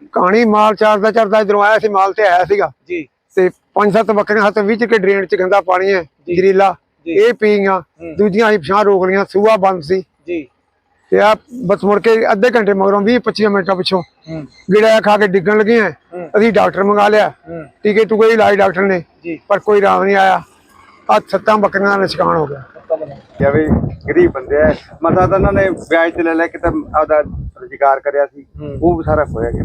ਕੀ ਕਹਾਣੀ ਮਾਲ ਚਾਰਦਾ ਚਰਦਾ ਇਧਰੋਂ ਆਇਆ ਸੀ ਮਾਲ ਤੇ ਆਇਆ ਸੀਗਾ। ਜੀ। ਤੇ ਪੰਜ ਸੱਤ ਬੱਕਰੀਆਂ ਹੱਥ ਵਿੱਚ ਕੇ ਡਰੇਨ ਚ ਗੰਦਾ ਪਾਣੀ ਹੈ। ਜ਼ਰੀਲਾ। ਇਹ ਪੀਆਂ। ਦੂਜੀਆਂ ਅਸੀਂ ਪਛਾਣ ਰੋਕ ਲਈਆਂ ਸੂਆ ਬੰਦ ਸੀ। ਜੀ। ਤੇ ਆ ਬਸ ਮੁੜ ਕੇ ਅੱਧੇ ਘੰਟੇ ਮਗਰੋਂ 20 25 ਮਿੰਟਾਂ ਪਿੱਛੋਂ ਗਿੜਿਆ ਖਾ ਕੇ ਡਿੱਗਣ ਲੱਗੇ ਆ। ਅਸੀਂ ਡਾਕਟਰ ਮੰਗਾ ਲਿਆ। ਹੂੰ। ਟੀਕੇ ਟੁਕੇ ਹੀ ਲਾਏ ਡਾਕਟਰ ਨੇ ਪਰ ਕੋਈ ਆਰਾਮ ਨਹੀਂ ਆਇਆ। ਆ ਸੱਤਾਂ ਬੱਕਰੀਆਂ ਦਾ ਨੁਕਸਾਨ ਹੋ ਗਿਆ। ਕਿਹਾ ਵੀ ਗਰੀਬ ਬੰਦੇ ਆ। ਮਸਾ ਤਾਂ ਇਹਨਾਂ ਨੇ ਵਿਆਜ ਤੇ ਲੈ ਲੈ ਕੇ ਤਾਂ ਆਪਦਾ ਰੁਜ਼ਗਾਰ ਕਰਿਆ ਸੀ। ਉਹ ਵੀ ਸਾਰਾ ਖੋਇਆ ਗਿਆ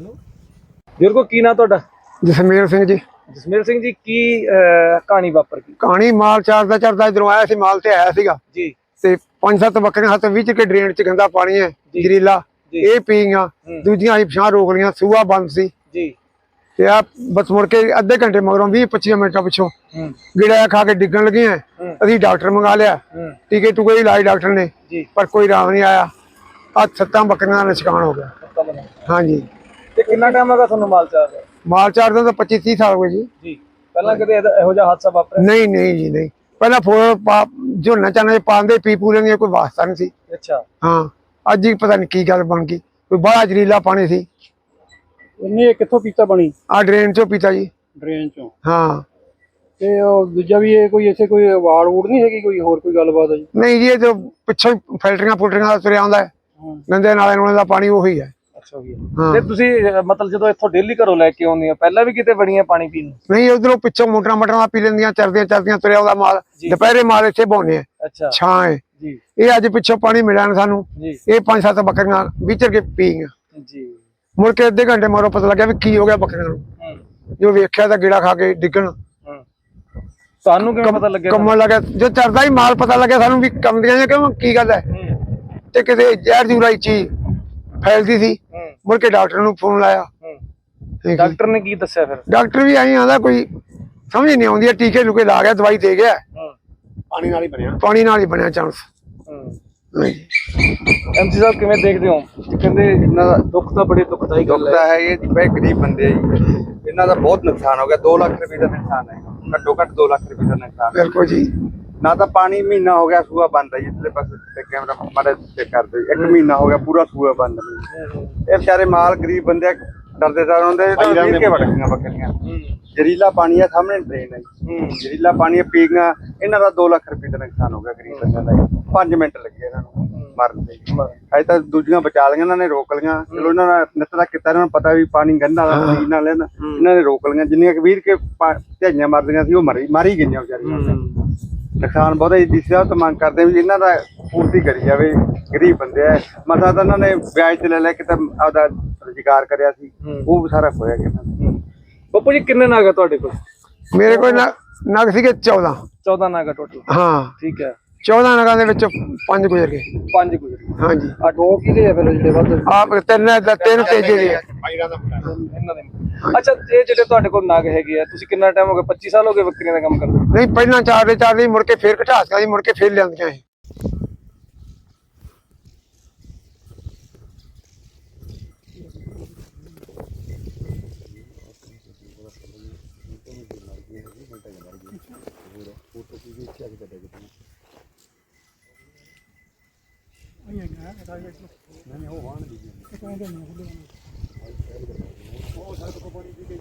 ਨਾਂ ਤੁਹਾਡਾ? ਜਸਮੇਰ ਸਿੰਘ ਜੀ। ਜਸਮੇਰ ਸਿੰਘ ਜੀ ਕੀ ਅਹ, ਕਹਾਣੀ ਵਾਪਰ ਗਈ? ਕਹਾਣੀ ਮਾਲ ਚਾਰਦਾ ਚਰਦਾ ਇਧਰੋਂ ਆਇਆ ਸੀ ਮਾਲ ਤੇ ਆਇਆ ਸੀਗਾ। ਜੀ। ਤੇ ਪੰਜ ਸੱਤ ਬੱਕਰੀਆਂ ਹੱਥ ਵਿੱਚ ਕੇ ਡਰੇਨ ਚ ਗੰਦਾ ਪਾਣੀ ਹੈ ਜੀ। ਜ਼ਰੀਲਾ ਜੀ। ਇਹ ਪੀਆਂ ਹੂੰ। ਦੂਜੀਆਂ ਅਸੀਂ ਪਛਾਣ ਰੋਕ ਲਈਆਂ ਸੂਆ ਬੰਦ ਸੀ। ਜੀ। ਤੇ ਆ ਬਸ ਮੁੜ ਕੇ ਅੱਧੇ ਘੰਟੇ ਮਗਰੋਂ 20 25 ਮਿੰਟਾਂ ਪਿੱਛੋਂ ਹੂੰ। ਗਿੜਿਆ ਖਾ ਕੇ ਡਿੱਗਣ ਲੱਗੇ ਆ ਹੂੰ। ਅਸੀਂ ਡਾਕਟਰ ਮੰਗਾ ਲਿਆ। ਹੂੰ। ਟੀਕੇ ਟੁਕੇ ਹੀ ਲਾਏ ਡਾਕਟਰ ਨੇ। ਜੀ। ਪਰ ਕੋਈ ਆਰਾਮ ਨਹੀਂ ਆਇਆ। ਆ ਸੱਤਾਂ ਬੱਕਰੀਆਂ ਦਾ ਨੁਕਸਾਨ ਹੋ ਗਿਆ। ਪਤਾ ਹਾਂਜੀ। ਤੇ ਕਿੰਨਾ ਟਾਈਮ ਹੈਗਾ ਤੁਹਾਨੂੰ ਮਾਲ ਚਾਰ ਦਾ ਮਾਲ ਚਾਰਦਾ ਤਾਂ 25 30 ਸਾਲ ਹੋ ਗਏ ਜੀ। ਜੀ। ਪਹਿਲਾਂ ਕਦੇ ਇਹੋ ਜਿਹਾ ਹਾਦਸਾ ਵਾਪਰਿਆ? ਨਹੀਂ ਨਹੀਂ ਜੀ ਨਹੀਂ। ਪਹਿਲਾਂ ਫੋਰ ਪਾ ਝੋਨਾ ਚਾਨਾ ਪਾਉਂਦੇ ਪੀ ਪੂ ਲੈਂਦੇ ਕੋਈ ਵਾਸਤਾ ਨਹੀਂ ਸੀ। ਅੱਛਾ। ਹਾਂ। ਅੱਜ ਹੀ ਪਤਾ ਨਹੀਂ ਕੀ ਗੱਲ ਬਣ ਗਈ। ਕੋਈ ਬੜਾ ਜ਼ਰੀਲਾ ਪਾਣੀ ਸੀ। ਇਹਨੇ ਕਿੱਥੋਂ ਪੀਤਾ ਬਣੀ ਆ ਡਰੇਨ ਚੋਂ ਪੀਤਾ ਜੀ। ਡਰੇਨ ਚੋਂ? ਹਾਂ। ਤੇ ਉਹ ਦੂਜਾ ਵੀ ਇਹ ਕੋਈ ਇੱਥੇ ਕੋਈ ਵਾੜ ਵੂੜ ਨਹੀਂ ਹੈਗੀ ਕੋਈ? ਹੋਰ ਕੋਈ ਗੱਲਬਾਤ ਹੈ ਜੀ? ਨਹੀਂ ਜੀ ਇਹ ਜੋ ਪਿੱਛੋਂ ਫਿਲਟਰੀਆਂ ਫੁਲਟਰੀਆਂ ਦਾ ਤੁਰਿਆ ਆਉਂਦਾ ਹੈ। ਹਾਂ। ਗੰਦੇ ਨਾਲੇ ਨਾਲੇ ਦਾ ਪਾਣੀ ਉਹੀ ਹੈ। ਅੱਛਾ ਵੀ ਹਾਂ। ਤੇ ਤੁਸੀਂ ਅਹ, ਮਤਲਬ ਜਦੋਂ ਇੱਥੋਂ ਡੇਲੀ ਘਰੋਂ ਲੈ ਕੇ ਆਉਂਦੇ ਆ ਪਹਿਲਾਂ ਵੀ ਕਿਤੇ ਬੜੀਆਂ ਪਾਣੀ ਪੀਣ ਨੂੰ? ਨਹੀਂ ਉਧਰੋਂ ਪਿੱਛੋਂ ਮੋਟਰਾਂ ਮਟਰਾਂ ਪੀ ਲੈਂਦੀਆਂ ਚਰਦੀਆਂ ਚਰਦੀਆਂ ਤੁਰਿਆ ਆਉਂਦਾ ਮਾਲ। ਜੀ। ਦੁਪਹਿਰੇ ਮਾਲ ਇੱਥੇ ਆ। ਅੱਛਾ। ਛਾਂ ਹੈ ਜੀ। ਇਹ ਅੱਜ ਪਿੱਛੋਂ ਪਾਣੀ ਮਿਲਿਆ ਨਾ ਸਾਨੂੰ। ਜੀ। ਇਹ ਪੰਜ ਸੱਤ ਬੱਕਰੀਆਂ ਵਿਚਰ ਕੇ ਪੀ ਗਈਆਂ। ਜੀ। ਮੁੜ ਕੇ ਅੱਧੇ ਘੰਟੇ ਮਗਰੋਂ ਪਤਾ ਲੱਗਿਆ ਵੀ ਕੀ ਹੋ ਗਿਆ ਬੱਕਰੀਆਂ ਨੂੰ। ਹੂੰ। ਜੋ ਵੇਖਿਆ ਤਾਂ ਗੇੜਾ ਖਾ ਕੇ ਡਿੱਗਣ। ਹੂੰ। ਤੁਹਾਨੂੰ ਕਿਵੇਂ ਪਤਾ ਲੱਗਿਆ ਕੰਮਣ ਲੱਗਾ ਜੋ ਚਰਦਾ ਹੀ ਮਾਲ ਪਤਾ ਲੱਗਿਆ ਸਾਨੂੰ ਵੀ ਕੰਮਦੀਆਂ ਨੇ ਕਿਉਂ ਕੀ ਗੱਲ ਹੈ? ਹੂੰ। ਤੇ ਕਿਤੇ ਜ਼ਹਿਰ ਜੂਰਾਈ ਚੀਜ਼ ਫੈਲਦੀ ਸੀ। ਹੂੰ ਮੁੜ ਕੇ ਡਾਕਟਰ ਨੂੰ ਫੋਨ ਲਾਇਆ। ਡਾਕਟਰ ਨੇ ਕੀ ਦੱਸਿਆ ਫਿਰ? ਡਾਕਟਰ ਵੀ ਆਈ ਆਂਦਾ ਕੋਈ ਸਮਝ ਨਹੀਂ ਆਉਂਦੀ ਟੀਕੇ ਲੁਕੇ ਲਾ ਗਿਆ ਦਵਾਈ ਦੇ ਗਿਆ। ਹੂੰ। ਪਾਣੀ ਨਾਲ ਹੀ ਬਣਿਆ। ਪਾਣੀ ਨਾਲ ਹੀ ਬਣਿਆ ਚਾਂਸ। ਹੂੰ। ਐਮਸੀ ਸਾਹਿਬ ਕਿਵੇਂ ਦੇਖਦੇ ਹੋ? ਕਹਿੰਦੇ ਇਹਨਾਂ ਦਾ ਦੁੱਖ ਤਾਂ ਬੜੇ ਦੁਖਦਾਈ ਦੁੱਖ ਗੱਲ ਹੈ। ਤਾਂ ਹੈ ਇਹ ਜੀ ਬਈ ਗਰੀਬ ਬੰਦੇ ਆ ਜੀ। ਇਹਨਾਂ ਦਾ ਬਹੁਤ ਨੁਕਸਾਨ ਹੋ ਗਿਆ 2 ਲੱਖ ਰੁਪਏ ਦਾ ਨੁਕਸਾਨ ਹੈ। ਘੱਟੋ ਘੱਟ 2 ਲੱਖ ਰੁਪਏ ਦਾ ਨੁਕਸਾਨ। ਬਿਲਕੁਲ ਜੀ। ਨਾ ਤਾਂ ਪਾਣੀ ਮਹੀਨਾ ਹੋ ਗਿਆ ਸੂਆ ਬੰਦ ਹੈ ਜੀ ਇਸਲੇ ਪਾਸੇ ਤੇ ਕੈਮਰਾ ਮਾਰੇ ਚੈੱਕ ਕਰਦੇ ਇੱਕ ਮਹੀਨਾ ਹੋ ਗਿਆ ਪੂਰਾ ਸੂਆ ਬੰਦ ਹੈ ਇਹ ਵਿਚਾਰੇ ਮਾਲ ਗਰੀਬ ਬੰਦੇ ਆ, ਡਰਦੇ ਤਾਂ ਹੁੰਦੇ ਤਾਂ ਵੀਰ ਕੇ ਵੜਕੀਆਂ ਬੱਕਰੀਆਂ। ਜ਼ਰੀਲਾ ਪਾਣੀ ਹੈ ਸਾਹਮਣੇ ਡਰੇਨ ਹੈ ਜੀ। ਹੂੰ। ਜ਼ਹਿਰੀਲਾ ਪਾਣੀ ਪੀਗਾ ਇਹਨਾਂ ਦਾ 2 ਲੱਖ ਰੁਪਏ ਦਾ ਨੁਕਸਾਨ ਹੋ ਗਿਆ ਗਰੀਬ ਬੰਦਿਆਂ ਦਾ 5 ਮਿੰਟ ਲੱਗੇ ਇਹਨਾਂ ਨੂੰ ਮਰਨ ਦੇ ਅਜੇ ਤਾਂ ਦੂਜੀਆਂ ਬਚਾ ਲਈਆਂ ਇਹਨਾਂ ਨੇ ਰੋਕ ਲਈਆਂ। ਚਲੋ ਇਹਨਾਂ ਦਾ ਨਿੱਤ ਦਾ ਕੀਤਾ ਇਹਨਾਂ ਨੂੰ ਪਤਾ ਵੀ ਪਾਣੀ ਗੰਦਾ ਦਾ ਪੀਣ ਨਾਲ ਇਹਨਾਂ ਨੇ ਰੋਕ ਲਈਆਂ। ਜਿੰਨੀਆਂ ਕਿ ਵੀਰ ਕੇ ਝਾਈਆਂ ਮਰਦੀਆਂ ਸੀ ਉਹ ਮਰੀ ਮਾਰੀ ਗਈਆਂ ਵਿਚਾਰੀਆਂ। ਨੁਕਸਾਨ ਬਹੁਤ ਹੈ ਡੀਸੀ ਸਾਹਿਬ ਤੋਂ ਮੰਗ ਕਰਦੇ ਵੀ ਇਹਨਾਂ ਦਾ ਪੂਰਤੀ ਕਰੀ ਜਾਵੇ ਗਰੀਬ ਬੰਦੇ ਆ। ਮਸਾ ਤਾਂ ਇਹਨਾਂ ਨੇ ਵਿਆਜ ਤੇ ਲੈ ਲੈ ਕੇ ਤਾਂ ਆਪਦਾ ਰੁਜ਼ਗਾਰ ਕਰਿਆ ਸੀ। ਉਹ ਵੀ ਸਾਰਾ ਖੋਇਆ ਗਿਆ ਇਹਨਾਂ। ਬੱਪੂ ਜੀ ਕਿੰਨੇ ਨਾਗ ਆ ਤੁਹਾਡੇ ਕੋਲ? ਮੇਰੇ ਕੋਲ ਨਾ- ਨਗ ਸੀਗੇ 14 14 ਨਾਗ ਟੋਟਲ। ਹਾਂ। ਠੀਕ ਹੈ। 14 ਨਗਾਂ ਦੇ ਵਿੱਚ ਪੰਜ ਗੁਜ਼ਰ ਗਏ। ਪੰਜ ਗੁਜ਼ਰੇ ਹਾਂਜੀ। ਆ ਦੋ ਕਿਹਦੇ ਆ ਫਿਰ ਜਿਹੜੇ ਵੱਧ। ਆਪ ਤਿੰਨ ਤਿੰਨ ਤੇਜੇ ਦੇ ਆ। ਇਹਨਾਂ ਦੇ ਅੱਛਾ ਇਹ ਜਿਹੜੇ ਤੁਹਾਡੇ ਕੋਲ ਨਾਗ ਹੈਗੇ ਆ ਤੁਸੀਂ ਕਿੰਨਾ ਟਾਈਮ ਹੋ ਗਿਆ? 25 ਸਾਲ ਹੋ ਗਏ ਬੱਕਰੀਆਂ ਦਾ ਕੰਮ ਕਰਦੇ ਨਹੀਂ ਪਹਿਲਾਂ ਚਾਰ ਦੇ ਚਾਰ ਦੇ ਮੁੜ ਕੇ ਫੇਰ ਘਟਾਸਕਾ ਦੀ ਮੁੜ ਕੇ ਫੇਰ ਲਿਆਂਦੀਆਂ ਇਹ ਉਹ ਸੜਕ ਪਾਣੀ ਦੀ ਗਈ